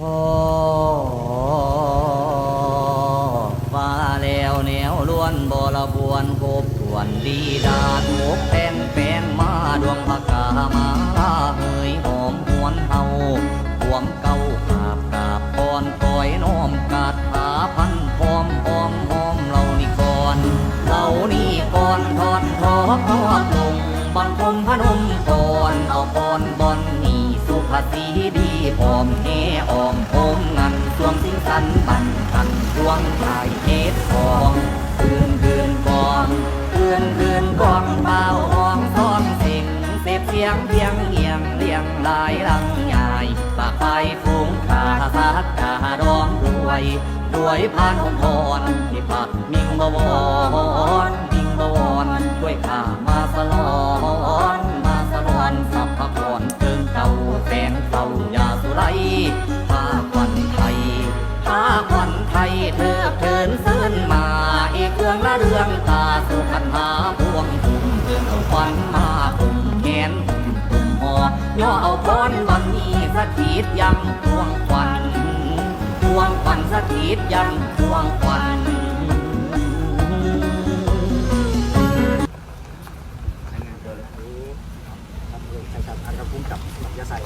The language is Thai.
พ่อฟ้าแล้วแนวล้วนบรบวนกบทวนดีดาดหกแป้งแป้งมาดวงพกามาเฮยหอมหวนเฮาหวงเก่าขาบกาบกอนป่อยน้อมกาดขาพันพร้อมหอมหอมเรานี่ก่อนเรานี่ก่อนทอดทอทอดลงบังคมพนม สุภาษีดีพอมเฮออมโอมงันสวงสิงสันบันกันสวงชายเทศทองคืนคืนกองคืนคืนกองเบาห้องซ้อนสิ่งเสพเสียงเพียงเอียงเลียงลายลังใหญ่ปากไปฟูงขาสักกาดองด้วยด้วยพานองพรที่พัดมิงบวรมิงบวรด้วยข้ามาสลอน ผ้าควันไทยผ้าควันไทยเธอเทินเสินมาอีเครื่องละเรื่องตาสุขันหาพวงถุงเครื่องเอาขวันมาปุ่มแขนปุ่มหอย่อเอาพนวันนี้สถิตยำพวงควันพวงขวันสถิตยำพวงควันใส่